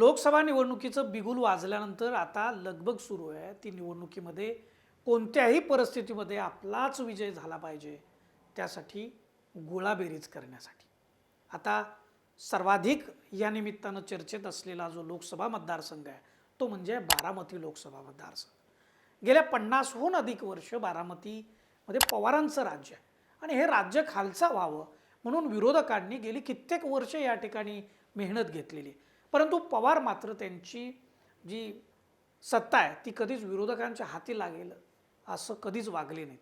लोकसभा निवडणुकीचं बिगुल वाजल्यानंतर आता लगबग सुरू आहे. ती निवडणुकीमध्ये कोणत्याही परिस्थितीमध्ये आपलाच विजय झाला पाहिजे त्यासाठी गोळाबेरीज करण्यासाठी. आता सर्वाधिक या निमित्तानं चर्चेत असलेला जो लोकसभा मतदारसंघ आहे तो म्हणजे बारामती लोकसभा मतदारसंघ. गेल्या पन्नासहून अधिक वर्ष बारामतीमध्ये पवारांचं राज्य आहे आणि हे राज्य खालचं व्हावं म्हणून विरोधकांनी गेली कित्येक वर्ष या ठिकाणी मेहनत घेतलेली आहे. परंतु पवार मात्र त्यांची जी सत्ता आहे ती कधीच विरोधकांच्या हाती लागेल असं कधीच वागले नाहीत.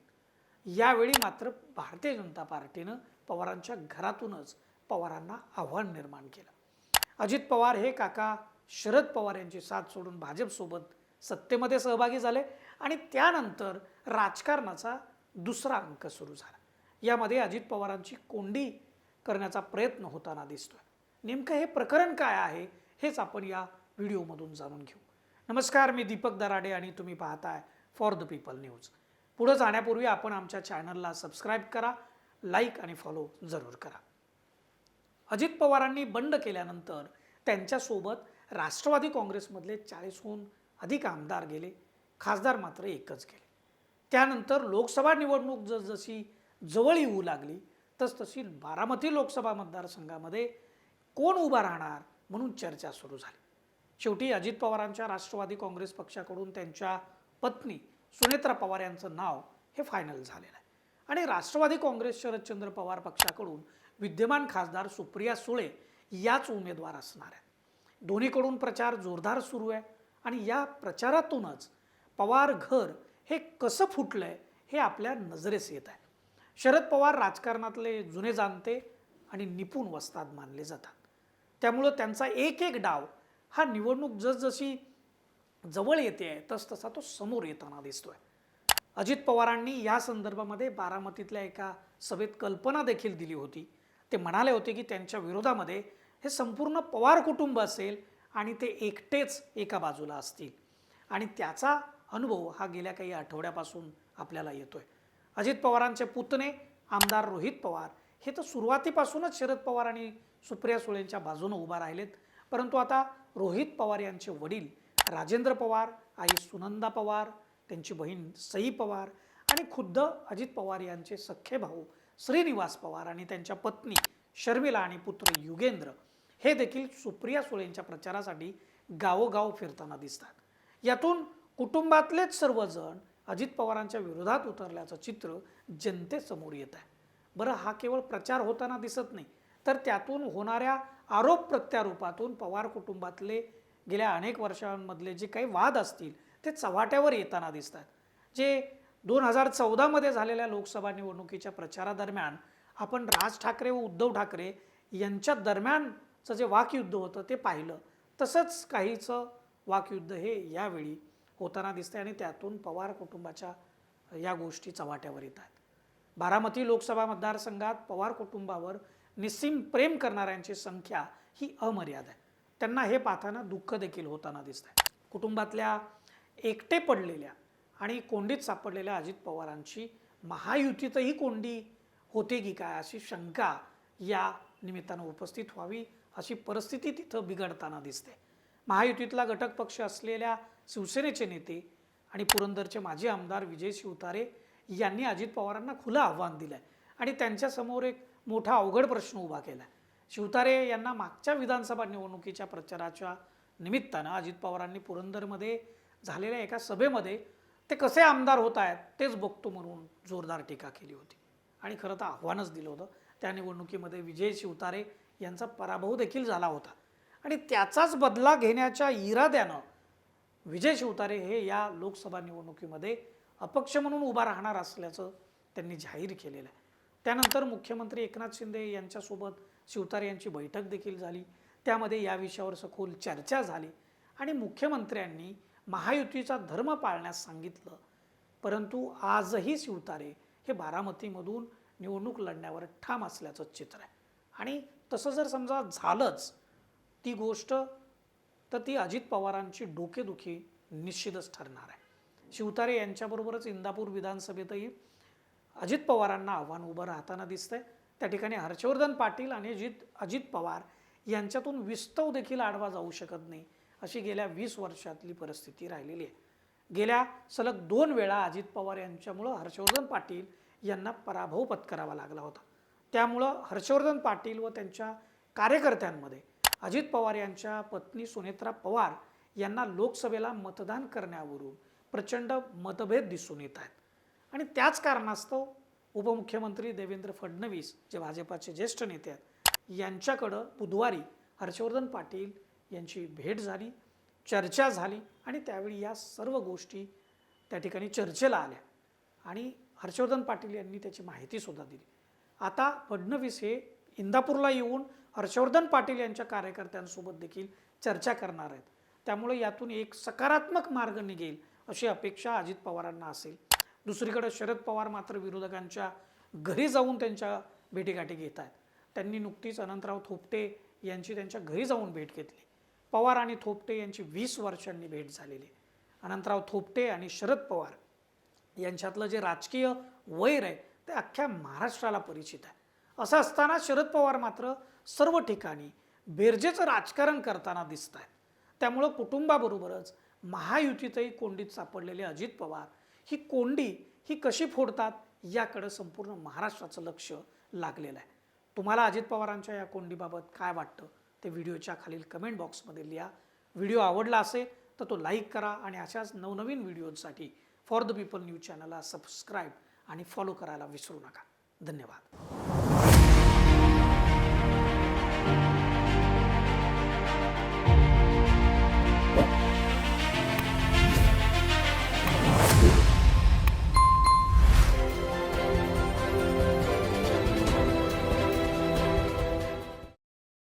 यावेळी मात्र भारतीय जनता पार्टीनं पवारांच्या घरातूनच पवारांना आव्हान निर्माण केलं. अजित पवार हे काका शरद पवार यांची साथ सोडून भाजपसोबत सत्तेमध्ये सहभागी झाले आणि त्यानंतर राजकारणाचा दुसरा अंक सुरू झाला. यामध्ये अजित पवारांची कोंडी करण्याचा प्रयत्न होताना दिसतोय. नेमकं हे प्रकरण काय आहे हेच आपण या व्हिडिओमधून जाणून घेऊ. नमस्कार मी दीपक दराडे आणि तुम्ही पाहताय फॉर द पीपल न्यूज पुढं जाण्यापूर्वी आपण आमच्या चॅनलला सबस्क्राईब करा लाईक आणि फॉलो जरूर करा. अजित पवारांनी बंड केल्यानंतर त्यांच्यासोबत राष्ट्रवादी काँग्रेसमधले चाळीसहून अधिक आमदार गेले खासदार मात्र एकच गेले. त्यानंतर लोकसभा निवडणूक जसजशी जवळ येऊ लागली तसतशी बारामती लोकसभा मतदारसंघामध्ये कोण उभा राहणार म्हणून चर्चा सुरू झाली. शेवटी अजित पवारांच्या राष्ट्रवादी काँग्रेस पक्षाकडून त्यांच्या पत्नी सुनेत्रा पवार यांचं नाव हे फायनल झालेलं आहे. आणि राष्ट्रवादी काँग्रेस शरदचंद्र पवार पक्षाकडून विद्यमान खासदार सुप्रिया सुळे याच उमेदवार असणार आहेत. दोन्हीकडून प्रचार जोरदार सुरू आहे आणि या प्रचारातूनच पवार घर हे कसं फुटलं आहे हे आपल्या नजरेस येत आहे. शरद पवार राजकारणातले जुने जाणते आणि निपुण वस्ताद मानले जातात. त्यामुळं त्यांचा एक एक डाव हा निवडणूक जसजशी जवळ येते आहे तस तसा तो समोर येताना दिसतोय. अजित पवारांनी या संदर्भामध्ये बारामतीतल्या एका सभेत कल्पना देखील दिली होती. ते म्हणाले होते की त्यांच्या विरोधामध्ये हे संपूर्ण पवार कुटुंब असेल आणि ते एकटेच एका बाजूला असतील. आणि त्याचा अनुभव हा गेल्या काही आठवड्यापासून आपल्याला येतोय. अजित पवारांचे पुतणे आमदार रोहित पवार हे तर सुरुवातीपासूनच शरद पवार आणि सुप्रिया सुळेंच्या बाजूनं उभा राहिलेत. परंतु आता रोहित पवार यांचे वडील राजेंद्र पवार आई सुनंदा पवार त्यांची बहीण सई पवार आणि खुद्द अजित पवार यांचे सख्खे भाऊ श्रीनिवास पवार आणि त्यांच्या पत्नी शर्मिला आणि पुत्र युगेंद्र हे देखील सुप्रिया सुळेंच्या प्रचारासाठी गावोगाव फिरताना दिसतात. यातून कुटुंबातलेच सर्वजण अजित पवारांच्या विरोधात उतरल्याचं चित्र जनतेसमोर येत आहे. बरं हा केवळ प्रचार होताना दिसत नाही तर त्यातून होणाऱ्या आरोप प्रत्यारोपातून पवार कुटुंबातले गेल्या अनेक वर्षांमधले जे काही वाद असतील ते चव्हाट्यावर येताना दिसतात. जे दोन हजार चौदामध्ये झालेल्या लोकसभा निवडणुकीच्या प्रचारादरम्यान आपण राज ठाकरे व उद्धव ठाकरे यांच्या दरम्यानचं जे वाकयुद्ध होतं ते पाहिलं. तसंच काहीचं वाकयुद्ध हे यावेळी होताना दिसतंय आणि त्यातून पवार कुटुंबाच्या या गोष्टी चव्हाट्यावर येत आहेत बारामती लोकसभा मतदारसंघात पवार कुटुंबावर निस्सीम प्रेम करणाऱ्यांची संख्या ही अमर्याद आहे. त्यांना हे पाहताना दुःख देखील होताना दिसत आहे कुटुंबातल्या एकटे पडलेल्या आणि कोंडीत सापडलेल्या अजित पवारांची महायुतीतही कोंडी होते की काय अशी शंका या निमित्तानं उपस्थित व्हावी अशी परिस्थिती तिथं बिघडताना दिसते. महायुतीतला घटक पक्ष असलेल्या शिवसेनेचे नेते आणि पुरंदरचे माजी आमदार विजय शिवतारे यांनी अजित पवारांना खुलं आव्हान दिलं आहे आणि त्यांच्यासमोर एक मोठा अवघड प्रश्न उभा केला आहे शिवतारे यांना मागच्या विधानसभा निवडणुकीच्या प्रचाराच्या निमित्तानं अजित पवारांनी पुरंदरमध्ये झालेल्या एका सभेमध्ये ते कसे आमदार होत आहेत तेच बघतो म्हणून जोरदार टीका केली होती. आणि खरं तर आव्हानच दिलं होतं. त्या निवडणुकीमध्ये विजय शिवतारे यांचा पराभव देखील झाला होता. आणि त्याचाच बदला घेण्याच्या इराद्यानं विजय शिवतारे हे या लोकसभा निवडणुकीमध्ये अपक्ष म्हणून उभा राहणार असल्याचं त्यांनी जाहीर केलेलं आहे. त्यानंतर मुख्यमंत्री एकनाथ शिंदे यांच्यासोबत शिवतारे यांची बैठक देखील झाली. त्यामध्ये या विषयावर सखोल चर्चा झाली आणि मुख्यमंत्र्यांनी महायुतीचा धर्म पाळण्यास सांगितलं. परंतु आजही शिवतारे हे बारामतीमधून निवडणूक लढण्यावर ठाम असल्याचं चित्र आहे. आणि तसं जर समजा झालंच ती गोष्ट तर ती अजित पवारांची डोकेदुखी निश्चितच ठरणार आहे. शिवतारे यांच्याबरोबरच इंदापूर विधानसभेतही अजित पवारांना आव्हान उभं राहताना दिसतंय. त्या ठिकाणी हर्षवर्धन पाटील आणि अजित अजित पवार यांच्यातून विस्तव देखील आडवा जाऊ शकत नाही अशी गेल्या वीस वर्षातली परिस्थिती राहिलेली आहे. गेल्या सलग दोन वेळा अजित पवार यांच्यामुळं हर्षवर्धन पाटील यांना पराभव पत्करावा लागला होता. त्यामुळं हर्षवर्धन पाटील व त्यांच्या कार्यकर्त्यांमध्ये अजित पवार यांच्या पत्नी सुनेत्रा पवार यांना लोकसभेला मतदान करण्यावरून प्रचंड मतभेद दिसून येत आहेत. आणि त्याच कारणास्तव उपमुख्यमंत्री देवेंद्र फडणवीस जे भाजपाचे ज्येष्ठ नेते आहेत यांच्याकडं बुधवारी हर्षवर्धन पाटील यांची भेट झाली चर्चा झाली आणि त्यावेळी या सर्व गोष्टी त्या ठिकाणी चर्चेला आल्या. आणि हर्षवर्धन पाटील यांनी त्याची माहितीसुद्धा दिली. आता फडणवीस हे इंदापूरला येऊन हर्षवर्धन पाटील यांच्या कार्यकर्त्यांसोबत देखील चर्चा करणार आहेत. त्यामुळे यातून एक सकारात्मक मार्ग निघेल अशी अपेक्षा अजित पवारांना असेल. दुसरीकडे शरद पवार मात्र विरोधकांच्या घरी जाऊन त्यांच्या भेटीगाठी घेत आहेत. त्यांनी नुकतीच अनंतराव थोपटे यांची त्यांच्या घरी जाऊन भेट घेतली. पवार आणि थोपटे यांची वीस वर्षांनी भेट झालेली. आहे. अनंतराव थोपटे आणि शरद पवार यांच्यातलं जे राजकीय वैर आहे ते अख्ख्या महाराष्ट्राला परिचित आहे. असं असताना शरद पवार मात्र सर्व ठिकाणी बेरजेचं राजकारण करताना दिसत आहेत. त्यामुळं कुटुंबाबरोबरच महायुतीतही कोंडीत सापडलेले अजित पवार ही कोंडी ही कशी फोडतात याकडं संपूर्ण महाराष्ट्राचं लक्ष लागलेलं आहे. तुम्हाला अजित पवारांच्या या कोंडीबाबत काय वाटतं ते व्हिडिओच्या खालील कमेंट बॉक्समध्ये लिहा. व्हिडिओ आवडला असेल तर तो लाईक करा आणि अशाच नवनवीन व्हिडिओंसाठी फॉर द पीपल न्यूज चॅनलला सबस्क्राईब आणि फॉलो करायला विसरू नका. धन्यवाद.